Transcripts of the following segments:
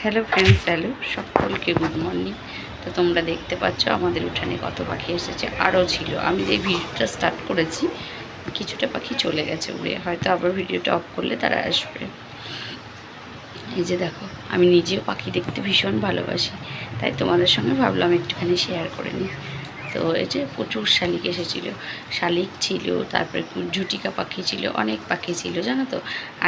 Hello friends hello সকলকে good morning তো তোমরা দেখতে পাচ্ছ, আমাদের উঠানে কত পাখি এসেছে, আরও ছিল। আমি যে ভিডিওটা স্টার্ট করেছি, কিছুটা পাখি চলে গেছে উড়ে। হয়তো আবার ভিডিওটা অফ করলে তারা আসবে। এই যে দেখো, আমি নিজেও পাখি দেখতে ভীষণ ভালোবাসি। তাই তোমাদের সঙ্গে ভাবলাম একটুখানি শেয়ার করে নিই। তো এই যে প্রচুর শালিক এসেছিল। শালিক ছিল, তারপরে ঝুটিকা পাখি ছিল, অনেক পাখি ছিল, জানো তো?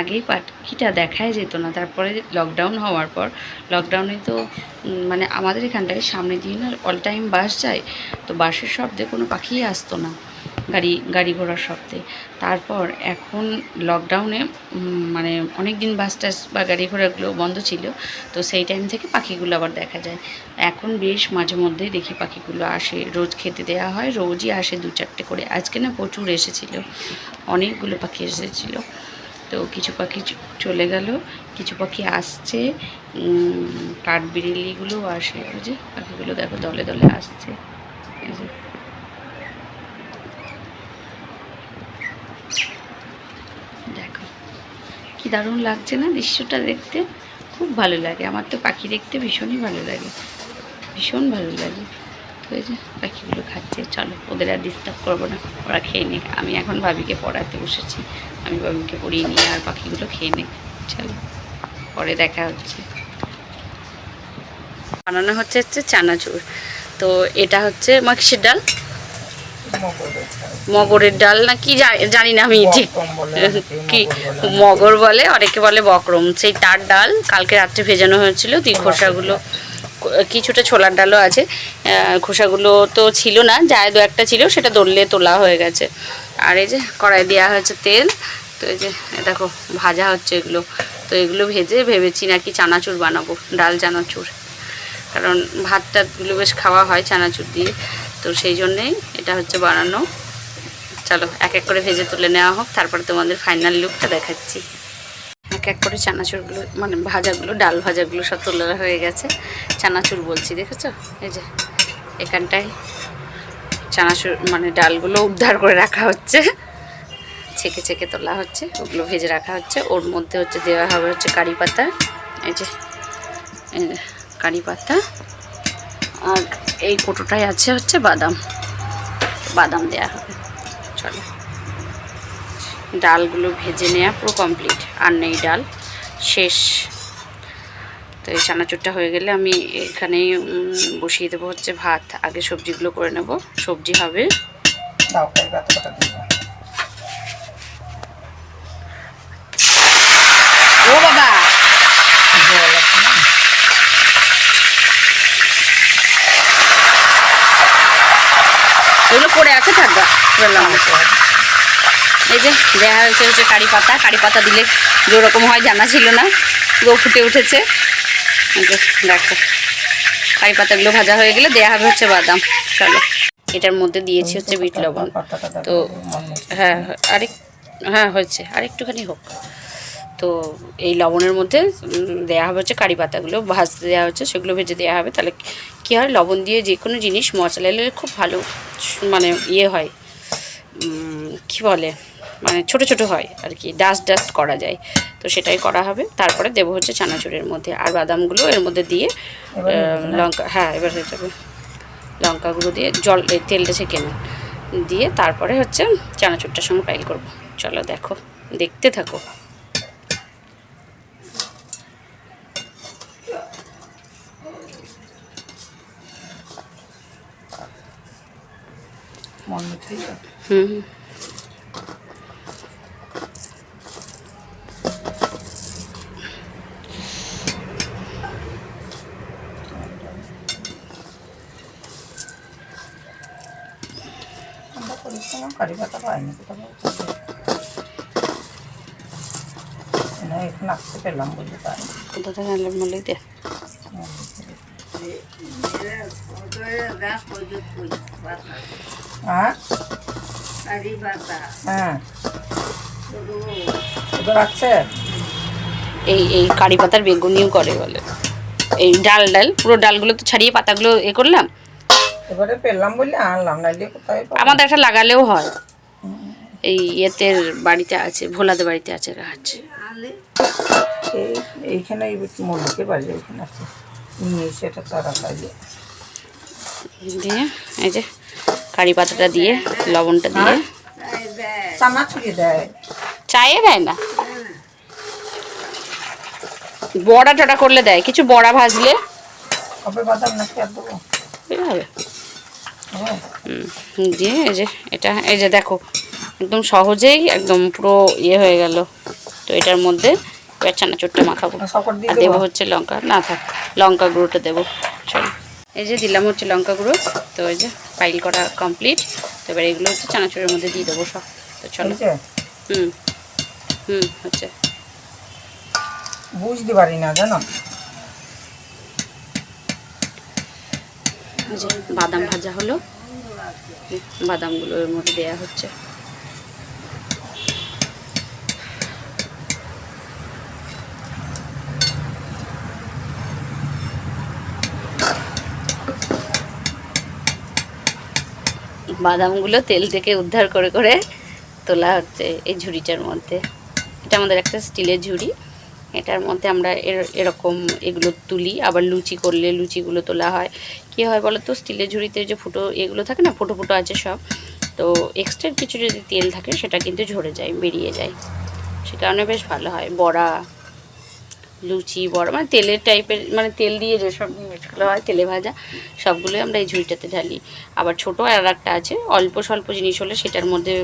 আগে পাখিটা দেখাই যেত না, তারপরে লকডাউন হওয়ার পর লকডাউনে তো মানে আমাদের এখানটায় সামনে দিয়ে না অল টাইম বাস যায়, তো বাসের শব্দে কোনো পাখিই আসতো না। গাড়ি গাড়ি ঘোড়ার শব্দে। তারপর এখন লকডাউনে মানে অনেক দিন বাস টাস বা গাড়ি ঘোড়াগুলো বন্ধ ছিল, তো সেই টাইম থেকে পাখিগুলো আবার দেখা যায়। এখন বেশ মাঝে মধ্যেই দেখি পাখিগুলো আসে, রোজ খেতে দেওয়া হয়, রোজই আসে দু চারটে করে। আজকে না প্রচুর এসেছিল, অনেকগুলো পাখি এসেছিল। তো কিছু পাখি চলে গেল, কিছু পাখি আসছে কাঠবিড়ালিগুলোও আসে। ওই যে পাখিগুলো দেখো দলে দলে আসছে। এই যে দেখো কি দারুণ লাগছে না? দৃশ্যটা দেখতে খুব ভালো লাগে। আমার তো পাখি দেখতে ভীষণই ভালো লাগে। ভীষণ ভালো লাগে। পাখিগুলো খাচ্ছে, চলো, ওদের আর ডিস্টার্ব করব না। ওরা খেয়ে নিক। আমি এখন ভাবিকে পড়াতে বসেছি। আমি ভাবিকে পড়িয়ে নিয়ে আর পাখিগুলো খেয়ে নিক। চলো, পরে দেখা হচ্ছে। বানানো হচ্ছে হচ্ছে চানাচুর। তো এটা হচ্ছে মাকিসের ডাল। মগরের ডাল। না কি জানি না আমি ঠিক কি মগর বলে। অনেকে বলে বকরম। সেই তার ডাল কালকে রাত্রে ভেজানো হয়েছিল দুই খোসাগুলো কিছুটা ছোলার ডালও আছে। খোসাগুলো তো ছিল না যায় দু একটা ছিল সেটা দললে তোলা হয়ে গেছে। আর এই যে কড়াই দেওয়া হয়েছে তেল তো এই যে দেখো ভাজা হচ্ছে এগুলো। তো এগুলো ভেজে ভেবেছি নাকি চানাচুর বানাবো ডাল চানাচুর। কারণ ভাত টাতগুলো বেশ খাওয়া হয় চানাচুর দিয়ে। তো সেই জন্যেই এটা হচ্ছে বানানো। চলো, এক এক করে ভেজে তুলে নেওয়া হোক, তারপরে তোমাদের ফাইনাল লুকটা দেখাচ্ছি। এক এক করে চানাচুরগুলো মানে ভাজাগুলো, ডাল ভাজাগুলো সব তোলা হয়ে গেছে। চানাচুর বলছি, দেখেছ? এই যে, এখানটায় চানাচুর মানে ডালগুলো উদ্ধার করে রাখা হচ্ছে। ছেঁকে ছেঁকে তোলা হচ্ছে, ওগুলো ভেজে রাখা হচ্ছে। ওর মধ্যে হচ্ছে দেওয়া হবে হচ্ছে কারি পাতা। এই যে এই যে কারি পাতা। আর এই কোটোটায় আছে হচ্ছে বাদাম। বাদাম দেওয়া হবে। চলো। ডালগুলো ভেজে নেওয়া পুরো কমপ্লিট আর নেই ডাল। শেষ। তো এই চানাচুরটা হয়ে গেলে আমি এখানেই বসিয়ে দেবো হচ্ছে ভাত। আগে সবজিগুলো করে নেব। সবজি হবে দাও এই পাতাটা দিয়ে দাও। ও বাবা জল আছে না? এগুলো পড়ে আছে এই যে দেখা হয়েছে হচ্ছে কারি পাতা। কারি পাতা দিলে যেরকম হয়, জানা ছিল না। পুরো ফুটে উঠেছে। দেখো। কারি পাতাগুলো ভাজা হয়ে গেলে দেয়া হবে হচ্ছে বাদাম। চলো, এটার মধ্যে দিয়েছি হচ্ছে বিট লবণ। তো হ্যাঁ আরেক হ্যাঁ হয়েছে। আরেকটুখানি হোক। তো, এই লবণের মধ্যে দেয়া হবে হচ্ছে কারি পাতাগুলো। ভাজতে দেওয়া হচ্ছে, সেগুলো ভেজে দেওয়া হবে। তাহলে কী হয়, লবণ দিয়ে যে কোনো জিনিস মশলা এলে খুব ভালো মানে ইয়ে হয়। কি বলে? মানে ছোট ছোট হয় আর কি ডাস্ট ডাস্ট করা যায়। তো সেটাই করা হবে। তারপরে দেবো হচ্ছে চানাচুরের মধ্যে। আর বাদামগুলো এর মধ্যে দিয়ে? লঙ্কা হ্যাঁ এবার হয়ে যাবে। লঙ্কাগুলো দিয়ে জল তেলটা ছেঁকে নেন দিয়ে তারপরে হচ্ছে চানাচুরটার সঙ্গে পাইল করব। চলো দেখো দেখতে থাকো। মন মতোই তো। হুম হুম। আমরা করেছিলাম কারি পাতা পাইনি কোথাও না এখন আসতে পেলাম বলে তাই কোথা থেকে আনলাম বলে দে হ্যাঁ হ্যাঁ। এবার আছে এই এই কারি পাতার বেগুনিও করে বলে। এই ডাল ডাল পুরো ডালগুলো তো ছাড়িয়ে পাতাগুলো এ করলাম। এবারে পেলাম বলে আনলাম নাইলে কোথায় আমাদের একটা লাগালেও হয়। এই ইয়েতের বাড়িতে আছে ভোলাদের বাড়িতে আছে গাছ এই এইখানে এই মল্লিকের বাড়ি আছে। নিয়ে এসে এটা তারা দিয়ে এই যে কারি পাতাটা দিয়ে লবণটা দিয়ে। চায়ে দেয় না? বড়া টড়া করলে দেয়। কিছু বড়া ভাজলে? দিয়ে এই যে এটা এই যে দেখো একদম সহজেই একদম পুরো ইয়ে হয়ে গেল। তো এটার মধ্যে এবার চানাচুরটা মাখাবো। দেবো? হচ্ছে লঙ্কা। না থাক লঙ্কা গুঁড়োটা দেবো। চলো। এই যে দিলাম হচ্ছে লঙ্কা গুঁড়ো তো এই যে পাইল করা কমপ্লিট তো এবার এগুলো হচ্ছে চানাচুরের মধ্যে দিয়ে দেবো সব। তো চলো। হুম হুম হচ্ছে। বুঝতে পারি না জানো? বাদাম ভাজা হলো। বাদামগুলো এর মধ্যে দেওয়া হচ্ছে। বাদামগুলো তেল থেকে উদ্ধার করে করে তোলা হচ্ছে এই ঝুড়িটার মধ্যে। এটা আমাদের একটা স্টিলের ঝুড়ি। এটার মধ্যে আমরা এর- এরকম এগুলো তুলি, আবার লুচি করলে লুচিগুলো তোলা হয়। কী হয় বলো তো স্টিলের ঝুড়িতে যে ফুটো এগুলো থাকে না, ফুটো ফুটো আছে সব। তো এক্সট্রা কিছু যদি তেল থাকে, সেটা কিন্তু ঝরে যায়, বেরিয়ে যায়। সে কারণে বেশ ভালো হয়। বড়া লুচি, বড়া মানে তেলের টাইপের মানে তেল দিয়ে যেসব জিনিসগুলো হয়, তেলে ভাজা, সবগুলোই আমরা এই ঝুড়িটাতে ঢালি। আবার ছোটো আর একটা আছে, অল্প স্বল্প জিনিস হলে সেটার মধ্যে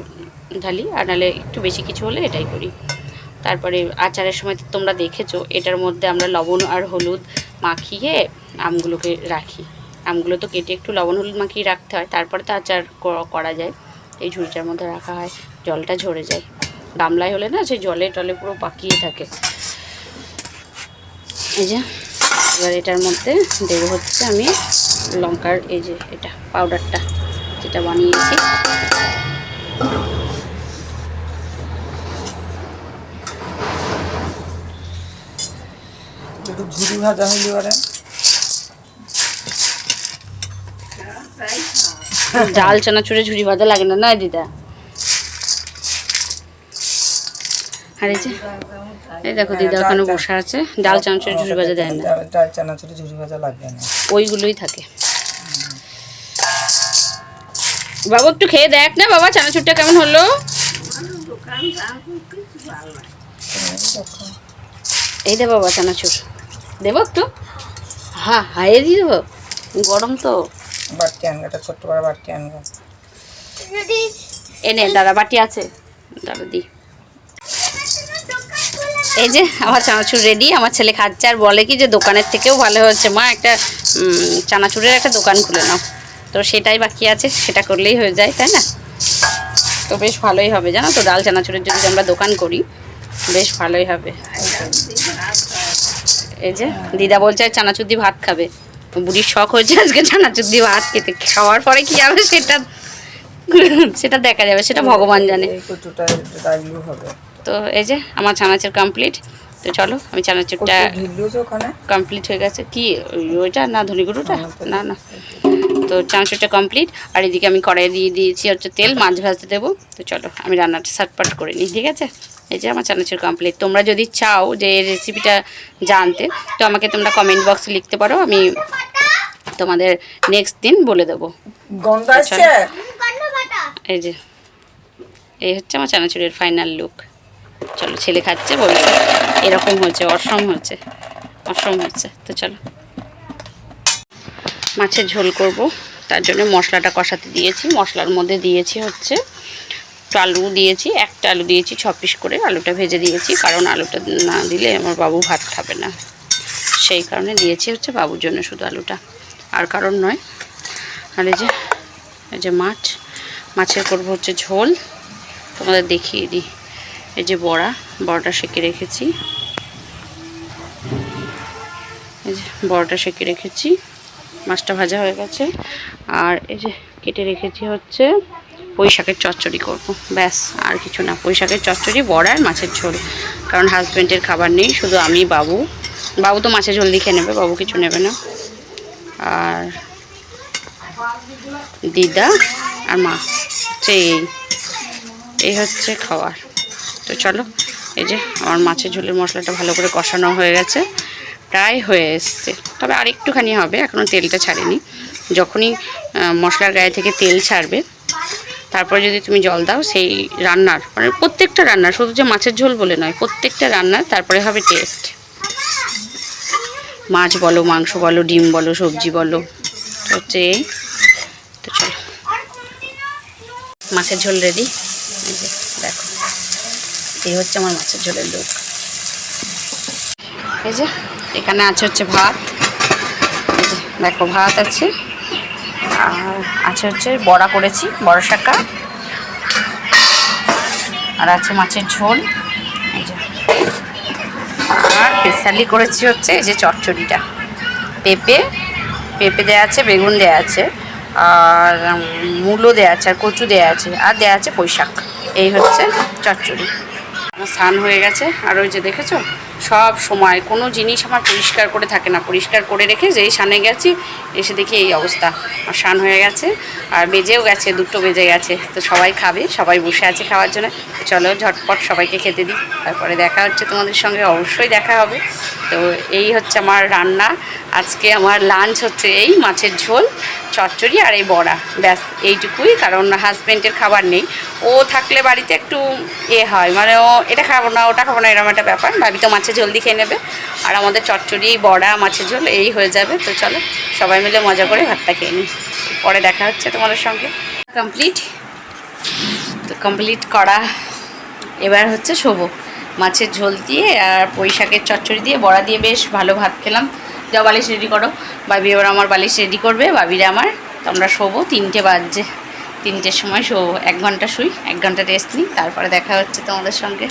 ঢালি, আর নাহলে একটু বেশি কিছু হলে এটাই করি। তারপরে আচারের সময় তোমরা দেখেছ, এটার মধ্যে আমরা লবণ আর হলুদ মাখিয়ে আমগুলোকে রাখি। আমগুলো তো কেটে একটু লবণ হলুদ মাখিয়ে রাখতে হয়, তারপরে তো আচার করা যায়। এই ঝুড়িটার মধ্যে রাখা হয়, জলটা ঝরে যায়। গামলায় হলে না, সেই জলে টলে পুরো পাকিয়ে থাকে। এই যে এবার এটার মধ্যে দেবো হচ্ছে আমি লঙ্কার এই যে এটা পাউডারটা যেটা বানিয়েছি। ঝুড়ি ভাজা হইলে এবারে ডাল চানাচুরে ঝুড়ি ভাজা লাগে না না দিদা? আর এই যে এই দেখো দিদা ওখানে বসে আছে। ডাল চানাচুরে ঝুড়ি ভাজা দেয় না। ডাল- চানাচুরি ঝুড়ি ভাজা লাগবে না। ওইগুলোই থাকে। বাবা একটু খেয়ে দেখ না বাবা চানাচুরটা কেমন হলো? এই দে বাবা চানাচুর। দেবো একটু? হ্যাঁ হাইয়ে দিয়ে দেবো। গরম তো। বাড়তি আনগাটা ছোট্ট বড় বাড়তি আনগা এনে দাদা বাটি আছে। দাদা দি। এই যে, আমার চানাচুর রেডি আমার ছেলে খাচ্ছে আর বলে কি যে দোকানের থেকেও ভালো হচ্ছে মা একটা চানাচুরের একটা দোকান খুলে নাও। তো সেটাই বাকি আছে, সেটা করলেই হয়ে যায়, তাই না? তো বেশ ভালোই হবে, জানো তো? ডাল চানাচুরের যদি আমরা দোকান করি, বেশ ভালোই হবে। এই যে, দিদা বলছে আর চানাচুর দিয়ে ভাত খাবে। বুড়ির শখ হয়েছে আজকে চানাচুর দিয়ে ভাত খেতে। খাওয়ার পরে কি হবে সেটা সেটা দেখা যাবে, সেটা ভগবান জানে। হবে। তো এই যে আমার চানাচুর কমপ্লিট তো চলো আমি চানাচুরটা কমপ্লিট হয়ে গেছে। কি ওই- ওইটা না ধনি গুঁড়োটা? না না তো চানাচুরটা কমপ্লিট আর এদিকে আমি কড়াই দিয়ে দিয়েছি হচ্ছে তেল মাছ ভাজতে দেবো। তো চলো আমি রান্নাটা সাটপাট করে নিই ঠিক আছে? এই যে আমার চানাচুর কমপ্লিট তোমরা যদি চাও যে এই রেসিপিটা জানতে তো আমাকে তোমরা কমেন্ট বক্সে লিখতে পারো। আমি তোমাদের নেক্সট দিন বলে দেবো। আচ্ছা। এই যে এই হচ্ছে আমার চানাচুরের ফাইনাল লুক চলো, ছেলে খাচ্ছে বলছে এরকম হয়েছে অসম হয়েছে অসম হয়েছে তো চলো। মাছের ঝোল করব, তার জন্য মশলাটা কষাতে দিয়েছি। মশলার মধ্যে দিয়েছি হচ্ছে একটু আলু দিয়েছি, একটা আলু দিয়েছি, ছ পিস করে আলুটা ভেজে দিয়েছি। কারণ আলুটা না দিলে আমার বাবু ভাত খাবে না। সেই কারণে দিয়েছি হচ্ছে বাবুর জন্য শুধু আলুটা। আর কারণ নয়, আর যে, এই যে মাছ, মাছের করব হচ্ছে ঝোল। তোমাদের দেখিয়ে দিই। এই যে বড়া, বড়াটা সেঁকে রেখেছি। এই যে বড়াটা সেঁকে রেখেছি। মাছটা ভাজা হয়ে গেছে। আর এই যে কেটে রেখেছি হচ্ছে পুঁই শাকের চচ্চড়ি করব। ব্যাস, আর কিছু না। পুঁই শাকের চচ্চড়ি, বড়া আর মাছের ঝোল। কারণ হাজব্যান্ডের খাবার নেই, শুধু আমি, বাবু। বাবু তো মাছের ঝোল দিয়ে নেবে, বাবু কিছু নেবে না। আর দিদা আর মা। হচ্ছে এই হচ্ছে খাওয়ার। তো চলো, এই যে আমার মাছের ঝোলের মশলাটা ভালো করে কষানো হয়ে গেছে, প্রায় হয়ে এসছে। তবে আর একটুখানি হবে এখনও তেলটা ছাড়েনি। যখনই মশলার গায়ে থেকে তেল ছাড়বে, তারপরে যদি তুমি জল দাও, সেই রান্নার মানে প্রত্যেকটা রান্নার, শুধু যে মাছের ঝোল বলে নয়, প্রত্যেকটা রান্নার তারপরে হবে টেস্ট মাছ বলো, মাংস বলো, ডিম বলো, সবজি বলো হচ্ছে এই। তো চলো। মাছের ঝোল রেডি এই হচ্ছে আমার মাছের ঝোলের লোক। এই যে, এখানে আছে হচ্ছে ভাত। দেখো ভাত আছে। আর আছে হচ্ছে বড়া করেছি, বড়া শাকা আর আছে মাছের ঝোল। এই যে। আর স্পেশালি করেছি হচ্ছে এই যে চচ্চড়িটা। পেঁপে পেঁপে দেওয়া আছে, বেগুন দেওয়া আছে, আর মূলো দেওয়া আছে, আর কচু দেওয়া আছে, আর দেওয়া আছে বৈশাখ এই হচ্ছে চচ্চড়ি। স্নান হয়ে গেছে। আর ওই যে দেখেছ? সব সময়। কোনো জিনিস আমার পরিষ্কার করে থাকে না। পরিষ্কার করে রেখে যেই সানে গেছি, এসে দেখি এই অবস্থা। আর স্নান হয়ে গেছে, আর বেজেও গেছে, দুটো বেজে গেছে। তো সবাই খাবে, সবাই বসে আছে খাওয়ার জন্য। চলো ঝটপট সবাইকে খেতে দিই। তারপরে দেখা হচ্ছে তোমাদের সঙ্গে, অবশ্যই দেখা হবে। তো এই হচ্ছে আমার রান্না। আজকে আমার লাঞ্চ হচ্ছে এই মাছের ঝোল, চচ্চড়ি আর এই বড়া। ব্যাস, এইটুকুই। কারণ হাজব্যান্ডের খাবার নেই। ও থাকলে বাড়িতে একটু এ হয়। মানে ও, এটা খাব না, ওটা খাব না এরকম একটা ব্যাপার। ভাবি তো মাছের ঝোল দিয়ে খেয়ে নেবে। আর আমাদের চচ্চড়ি, বড়া, মাছের ঝোল, এই হয়ে যাবে। তো চলো, সবাই মিলে মজা করে ভাতটা খেয়ে নিই। পরে দেখা হচ্ছে তোমাদের সঙ্গে। কমপ্লিট তো কমপ্লিট করা। এবার হচ্ছে শোবো। মাছের ঝোল দিয়ে আর পুঁই শাকের চচ্চড়ি দিয়ে, বড়া দিয়ে বেশ ভালো ভাত খেলাম। যাও বালিশ রেডি করো। বাবি এবার আমার বালিশ রেডি করবে। বাবিরা আমার। তো আমরা শোবো, তিনটে বাজছে। তিনটের সময় শোবো। এক ঘণ্টা শুই, এক ঘণ্টা রেস্ট নিই। তারপরে দেখা হচ্ছে তোমাদের সঙ্গে।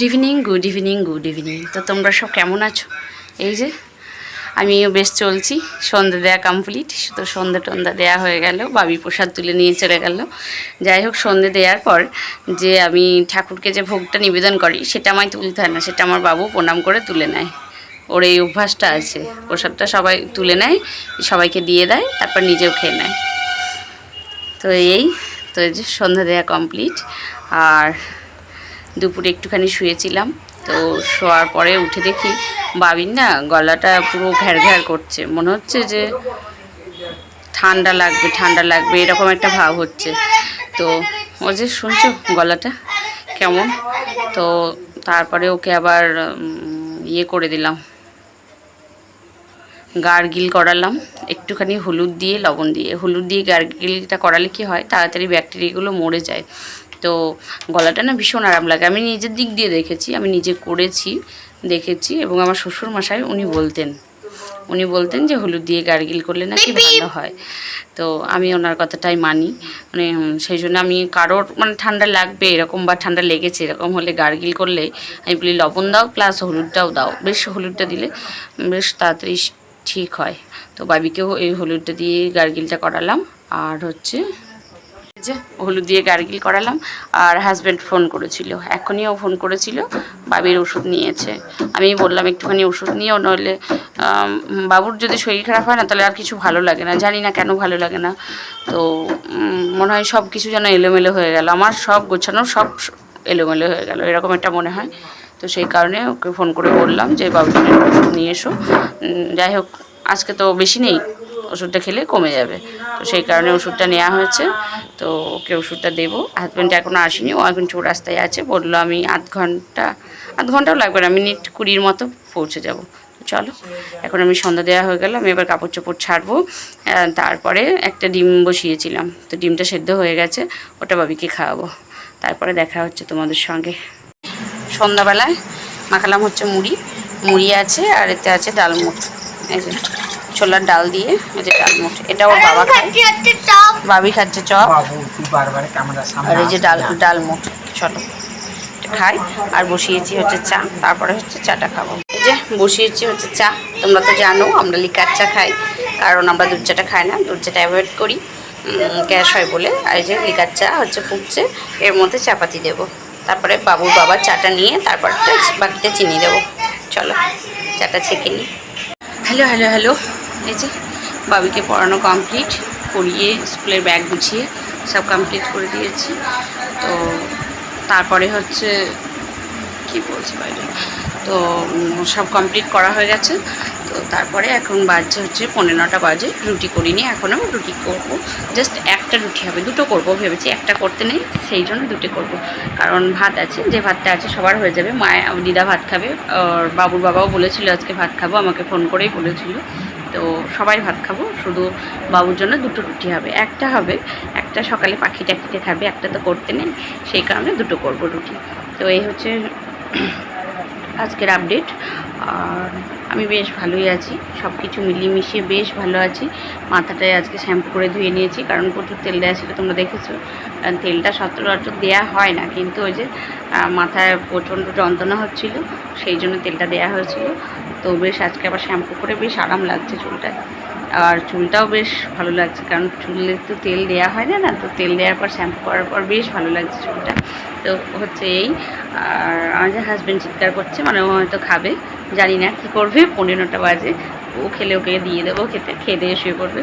Good evening good evening good evening তো তোমরা সব কেমন আছো? এই যে, আমিও বেশ চলছি। সন্ধে দেয়া কমপ্লিট তো সন্ধে টন্ধে দেয়া হয়ে গেল, বাবি প্রসাদ তুলে নিয়ে চলে গেল। যাই হোক, সন্ধে দেওয়ার পর যে আমি ঠাকুরকে যে ভোগটা নিবেদন করি, সেটা আমায় তুলতে হয় না, সেটা আমার বাবু প্রণাম করে তুলে নেয়। ওর এই অভ্যাসটা আছে। প্রসাদটা সবাই তুলে নেয়, সবাইকে দিয়ে দেয়, তারপর নিজেও খেয়ে নেয়। তো এই তো এই যে সন্ধ্যা দেয়া কমপ্লিট আর দুপুরে একটুখানি শুয়েছিলাম। তো শোয়ার পরে উঠে দেখি বাবির না গলাটা পুরো ঘ্যার ঘ্যার করছে। মনে হচ্ছে যে ঠান্ডা লাগবে ঠান্ডা লাগবে, এরকম একটা ভাব হচ্ছে। তো ও যে, শুনছো গলাটা কেমন? তো তারপরে ওকে আবার ইয়ে করে দিলাম। গার্গিল করালাম। একটুখানি হলুদ দিয়ে, লবণ দিয়ে। হলুদ দিয়ে গার্গিলটা করালে কি হয়? তাড়াতাড়ি ব্যাকটেরিয়াগুলো মরে যায়। তো গলাটা না ভীষণ আরাম লাগে। আমি নিজের দিক দিয়ে দেখেছি আমি নিজে করেছি দেখেছি এবং আমার শ্বশুর মশাই উনি বলতেন উনি বলতেন যে হলুদ দিয়ে গার্গিল করলে নাকি ভালো হয়। তো আমি ওনার কথাটাই মানি। মানে সেই জন্য আমি কারোর মানে ঠান্ডা লাগবে এরকম বা ঠান্ডা লেগেছে এরকম হলে গার্গিল করলে আমি বলি লবণ দাও প্লাস হলুদটাও দাও। বেশ হলুদটা দিলে বেশ তাড়াতাড়ি ঠিক হয়। তো বাবিকেও এই হলুদটা দিয়ে গার্গিলটা করালাম। আর হচ্ছে যে হলুদ দিয়ে গার্গিল করালাম আর হাজব্যান্ড ফোন করেছিল। এখনই ও ফোন করেছিল, বাবির ওষুধ নিয়েছে। আমি বললাম, একটুখানি ওষুধ নিয়েও নইলে বাবুর যদি শরীর খারাপ হয় না, তাহলে আর কিছু ভালো লাগে না। জানি না কেন ভালো লাগে না। তো মনে হয় সব কিছু যেন এলোমেলো হয়ে গেল। আমার সব গোছানো সব এলোমেলো হয়ে গেল, এরকম একটা মনে হয়। তো সেই কারণে ওকে ফোন করে বললাম যে বাবুর ওষুধ নিয়ে এসো। যাই হোক, আজকে তো বেশি নেই। ওষুধটা খেলে কমে যাবে। তো সেই কারণে ওষুধটা নেওয়া হয়েছে। তো ওকে ওষুধটা দেবো। হাজব্যান্ড এখনও আসেনি। ও এখন চৌরাস্তায় আছে। বলল আমি আধ ঘণ্টা, আধ ঘন্টাও লাগবে না। মিনিট কুড়ির মতো পৌঁছে যাব। চলো। এখন আমি সন্ধ্যা দেওয়া হয়ে গেল আমি এবার কাপড় চোপড় ছাড়বো তারপরে একটা ডিম বসিয়েছিলাম। তো ডিমটা সেদ্ধ হয়ে গেছে। ওটা বাবিকে খাওয়াবো। তারপরে দেখা হচ্ছে তোমাদের সঙ্গে। সন্ধ্যাবেলায় মাখালাম হচ্ছে মুড়ি। মুড়ি আছে আর এতে আছে ডালমুট এই যে। ছোলার ডাল দিয়ে এই যে ডালমুট এটা ওর বাবা খায়। বাবি খাচ্ছে চপ। বাবু তুই বারবার ক্যামেরার সামনে আর এই যে ডাল না। ডালমুট চলো এটা খাই। আর বসিয়েছি হচ্ছে চা। তারপরে হচ্ছে চাটা খাব। এই যে বসিয়েছি হচ্ছে চা। তোমরা তো জানো আমরা লিকার চা খাই। কারণ আমরা দুধ চাটা খাই না। দুধ চাটা অ্যাভয়েড করি। গ্যাস হয় বলে। আর এই যে লিকার চা হচ্ছে ফুটছে। এর মধ্যে চাপাতি দেবো। তারপরে বাবুর বাবার চাটা নিয়ে তারপরটা বাকিটা চিনি দেবো। চলো চাটা ছেঁকে নিই। Hello hello hello. এই যে বাবিকে পড়ানো কমপ্লিট পড়িয়ে স্কুলের ব্যাগ গুছিয়ে সব কমপ্লিট করে দিয়েছি। তো তারপরে হচ্ছে, কি বলছি বাইরে তো সব কমপ্লিট করা হয়ে গেছে। তো তারপরে এখন বাজছে হচ্ছে পনেরো নটা বাজে। রুটি করিনি, এখনও রুটি করব। জাস্ট একটা রুটি হবে, দুটো করব ভেবেছি, একটা করতে নেই, সেই জন্য দুটো করব। কারণ ভাত আছে, যে ভাতটা আছে সবার হয়ে যাবে। মায়ের দিদা ভাত খাবে, আর বাবুর বাবাও বলেছিল আজকে ভাত খাব, আমাকে ফোন করেই বলেছিল। তো সবাই ভাত খাব, শুধু বাবুর জন্য দুটো রুটি হবে। একটা হবে, একটা সকালে পাখি টাকিতে খাবে, একটা তো করতে নেই, সেই কারণে দুটো করব রুটি। তো এই হচ্ছে আজকের আপডেট আর আমি বেশ ভালোই আছি সব কিছু মিলিয়ে মিশিয়ে বেশ ভালো আছি। মাথাটায় আজকে শ্যাম্পু করে ধুয়ে নিয়েছি, কারণ প্রচুর তেল দেওয়া ছিল, তোমরা দেখেছ। তেলটা সচরাচর দেওয়া হয় না, কিন্তু ওই যে মাথায় প্রচণ্ড যন্ত্রণা হচ্ছিল, সেই জন্য তেলটা দেওয়া হয়েছিল। তো বেশ, আজকে আবার শ্যাম্পু করে বেশ আরাম লাগছে চুলটায়। আর চুলটাও বেশ ভালো লাগছে, কারণ চুলে তো তেল দেওয়া হয় না না? তো তেল দেওয়ার পর শ্যাম্পু করার পর বেশ ভালো লাগছে চুলটা। তো হচ্ছে এই, আর আমার যে হাজব্যান্ড চিৎকার করছে মানে ও হয়তো খাবে, জানি না কী করবে, পনেরোটা বাজে, ও খেলে ওকে দিয়ে দেবো, খেতে, খেয়ে দিয়ে শুয়ে পড়বে।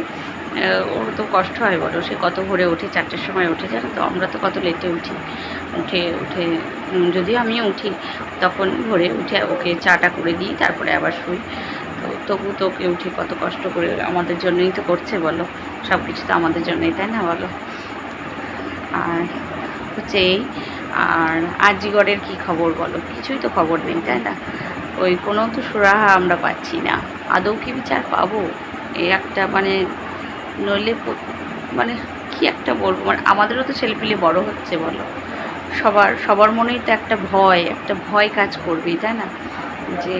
ওর তো কষ্ট হয় বলো, সে কত ভোরে ওঠে, চারটের সময় উঠে জানো তো? আমরা তো কত লেটে উঠি। উঠে উঠে উম, যদিও আমিও উঠি তখন ভোরে উঠে ওকে চাটা করে দিই তারপরে আবার শুই। তো তবু তো ওকে উঠে কত কষ্ট করে আমাদের জন্যই তো করছে বলো সব কিছু তো আমাদের জন্যই তাই না বলো? আর হচ্ছে এই আর আজিগড়ের কি খবর বলো? কিছুই তো খবর নেই তাই না? ওই কোনো তো সুরাহা আমরা পাচ্ছি না আদৌ কি বিচার পাবো? এই একটা মানে নইলে মানে কি একটা বলব? মানে আমাদেরও তো ছেলেপিলে বড় হচ্ছে বলো। সবার সবার মনেই তো একটা ভয় একটা ভয় কাজ করবেই, তাই না? যে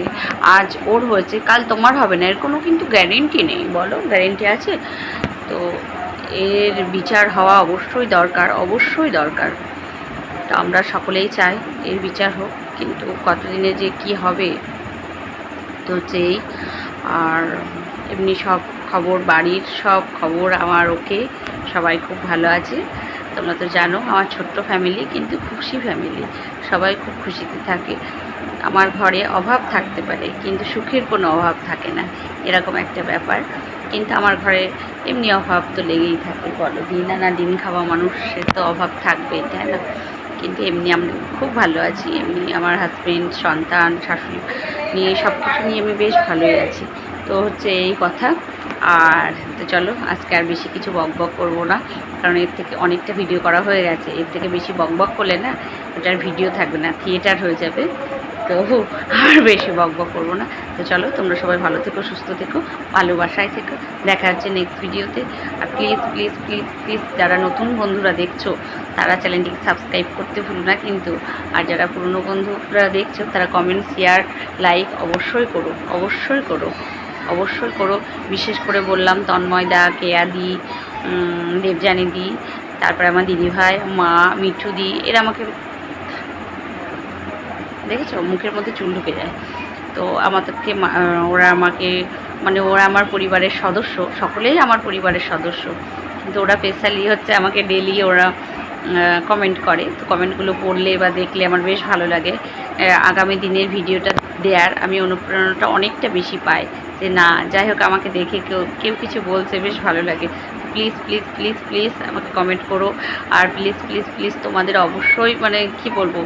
আজ ওর হয়েছে, কাল তোমার হবে না, এর কোনো কিন্তু গ্যারেন্টি নেই, বলো গ্যারেন্টি আছে? তো এর বিচার হওয়া অবশ্যই দরকার অবশ্যই দরকার। তো আমরা সকলেই চাই এর বিচার হোক, কিন্তু কতদিনে যে কি হবে তো এই আর এমনি সব খবর, বাড়ির সব খবর আমার ওকে, সবাই খুব ভালো আছে। তোমরা তো জানো, আমার ছোট্ট ফ্যামিলি কিন্তু খুশি ফ্যামিলি সবাই খুব খুশিতে থাকে। আমার ঘরে অভাব থাকতে পারে, কিন্তু সুখের কোনো অভাব থাকে না। এরকম একটা ব্যাপার। কিন্তু আমার ঘরে এমনি অভাব তো লেগেই থাকে, বলো। দিন আনা দিন খাওয়া মানুষের তো অভাব থাকবেই, তাই না? কিন্তু এমনি আমি খুব ভালো আছি। এমনি আমার হাজব্যান্ড সন্তান, শাশুড়ি নিয়ে সব কিছু নিয়ে আমি বেশ ভালোই আছি। তো হচ্ছে এই কথা। আর তো চলো, আজকে আর বেশি কিছু বক বক করব না, কারণ এর থেকে অনেকটা ভিডিও করা হয়ে গেছে। এর থেকে বেশি বক বক করলে না, ওটার ভিডিও থাকবে না থিয়েটার হয়ে যাবে। তো আর বেশি বক বক করব না। তো চলো, তোমরা সবাই ভালো থেকো, সুস্থ থেকো, ভালোবাসায় থেকো। দেখা হচ্ছে নেক্সট ভিডিওতে আর প্লিজ প্লিজ প্লিজ প্লিজ যারা নতুন বন্ধুরা দেখছ, তারা চ্যানেলটিকে সাবস্ক্রাইব করতে ভুলো না কিন্তু। আর যারা পুরনো বন্ধুরা দেখছ, তারা কমেন্ট শেয়ার লাইক অবশ্যই করো অবশ্যই করো। অবশ্যই করো। বিশেষ করে বললাম তন্ময় দা, কেয়া দি তারপরে আমার দিদিভাই মা, মিঠু দি, এরা আমাকে দেখেছ? মুখের মধ্যে চুল ঢুকে যায়। তো আমাদেরকে ওরা আমাকে মানে ওরা আমার পরিবারের সদস্য, সকলেই আমার পরিবারের সদস্য। কিন্তু ওরা স্পেশালি হচ্ছে আমাকে ডেলি ওরা কমেন্ট করে। তো কমেন্টগুলো পড়লে বা দেখলে আমার বেশ ভালো লাগে। আগামী দিনের ভিডিওটা দেওয়ার আমি অনুপ্রেরণাটা অনেকটা বেশি পাই। যে না, যাই হোক, আমাকে দেখে কেউ কেউ কিছু বলছে, বেশ ভালো লাগে। প্লিজ প্লিজ প্লিজ প্লিজ আমাকে কমেন্ট করো। আর প্লিজ প্লিজ প্লিজ তোমাদের অবশ্যই মানে কি বলব,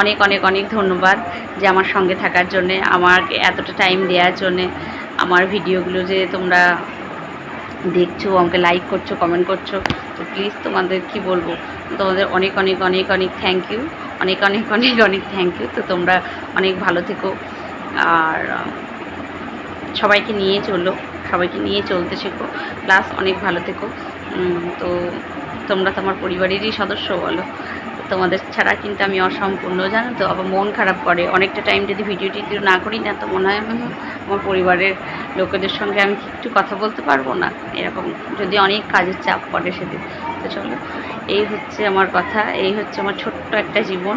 অনেক অনেক অনেক ধন্যবাদ যে আমার সঙ্গে থাকার জন্যে, আমাকে এতটা টাইম দেওয়ার জন্যে, আমার ভিডিওগুলো যে তোমরা দেখছ, আমাকে লাইক করছ কমেন্ট করছ। তো প্লিজ তোমাদের কি বলব, তোমাদের অনেক অনেক অনেক অনেক থ্যাংক ইউ অনেক অনেক অনেক অনেক থ্যাংক ইউ তো তোমরা অনেক ভালো থেকো। আর সবাইকে নিয়ে চলো, সবাইকে নিয়ে চলতে শেখো। প্লাস অনেক ভালো থেকো। তো তোমরা তোমার পরিবারেরই সদস্য বলো। তোমাদের ছাড়া কিন্তু আমি অসম্পূর্ণ, জানো তো? আবার মন খারাপ করে। অনেকটা টাইম যদি ভিডিও টিডিও না করি না, তো মনে হয় আমার পরিবারের লোকেদের সঙ্গে আমি একটু কথা বলতে পারব না? এরকম যদি অনেক কাজের চাপ পড়ে সেদিন। তো চলো, এই হচ্ছে আমার কথা। এই হচ্ছে আমার ছোট্ট একটা জীবন।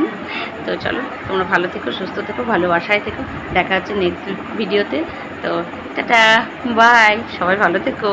তো চলো, তোমরা ভালো থেকো, সুস্থ থেকো, ভালোবাসায় থেকো। দেখা হচ্ছে নেক্সট ভিডিওতে তো টাটা বাই সবাই ভালো থেকো।